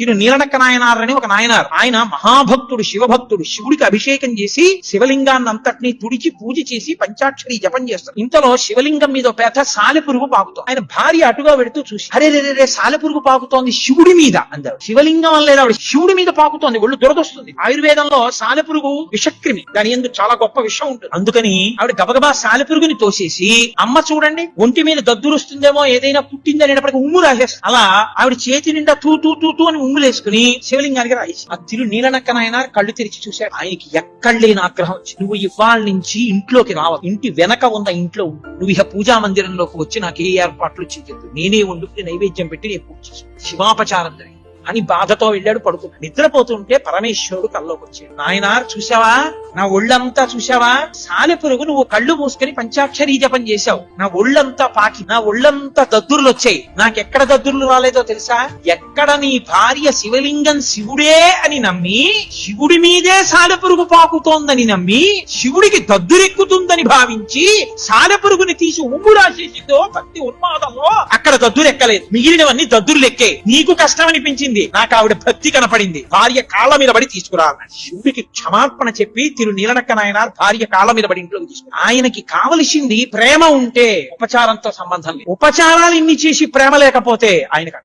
తిరు నీలనక్క నాయనార్ అని ఒక నాయనార్. ఆయన మహాభక్తుడు శివభక్తుడు. శివుడికి అభిషేకం చేసి శివలింగాన్ని అంతటినీ తుడిచి పూజ చేసి పంచాక్షరి జపం చేస్తారు ఇంతలో శివలింగం మీద పేద పెద్ద సాలెపురుగు పాకుతోంది. ఆయన భార్య అటుగా వెడుతూ చూసి అరే రే రే, సాలెపురుగు పాకుతోంది శివుడి మీద అందాడు. శివలింగం అని లేదా శివుడి మీద పాకుతోంది. ఒళ్ళు దురదొస్తుంది. ఆయుర్వేదంలో సాలెపురుగు విషక్రిమి. దాని ఎందుకు చాలా గొప్ప విషయం ఉంటుంది. అందుకని ఆవిడ గబగబా సాలెపురుగుని తోసేసి అమ్మ చూడండి ఒంటి మీద దద్దురు వస్తుందేమో ఏదైనా పుట్టింది అనేటప్పటికి ఉమ్ము రాసేస్తుంది అలా ఆవిడ చేతి నిండా తూ తూ తూ తూ అని కొంగులేసుకుని శివలింగానికి రాయేసి ఆ తిరు నీలనక్క నాయన కళ్ళు తెరిచి చూశాడు. ఆయనకి ఎక్కడ లేని ఆగ్రహం నువ్వు ఇవాళ నుంచి ఇంట్లోకి రావాలి ఇంటి వెనక ఉన్న ఇంట్లో నువ్వు ఇక పూజా మందిరంలోకి వచ్చి నాకు ఏ ఏర్పాట్లు చేయొద్దు. నేనే వండుకుని నైవేద్యం పెట్టి నేను పూజ శివాపచారం జరిగింది. అని బాధతో వెళ్ళాడు పడుకున్నాడు. నిద్రపోతుంటే పరమేశ్వరుడు కల్లోకి వచ్చాడు నాయనార్ చూసావా నా ఒళ్ళంతా చూసావా సాలెపురుగు నువ్వు కళ్ళు మూసుకొని పంచాక్షరీ జపం చేశావు. నా ఒళ్ళంతా పాకి నా ఒళ్ళంతా దద్దుర్లు వచ్చాయి. నాకెక్కడ దద్దుర్లు రాలేదో తెలుసా? ఎక్కడ నీ భార్య శివలింగం శివుడే అని నమ్మి శివుడి మీదే సాలెపురుగు పాకుతోందని నమ్మి శివుడికి దద్దురెక్కుతుందని భావించి సాలెపురుగుని తీసి ఉమ్ము రాసేసిందో భక్తి ఉన్మాదంలో అక్కడ దద్దురెక్కలేదు. మిగిలినవన్నీ దద్దుర్లెక్కే. నీకు కష్టం అనిపించింది నాకు ఆవిడ భక్తి కనపడింది. భార్య కాళ్ళ మీద పడి తీసుకురావాలి శివుడికి క్షమాపణ చెప్పి తిరు నీలనక్క నాయన భార్య కాళ్ళ మీద పడి ఇంట్లోకి తీసుకు ఆయనకి కావలసింది ప్రేమ ఉంటే ఉపచారంతో సంబంధం లేదు. ఉపచారాలు ఇన్ని చేసి ప్రేమ లేకపోతే ఆయనకు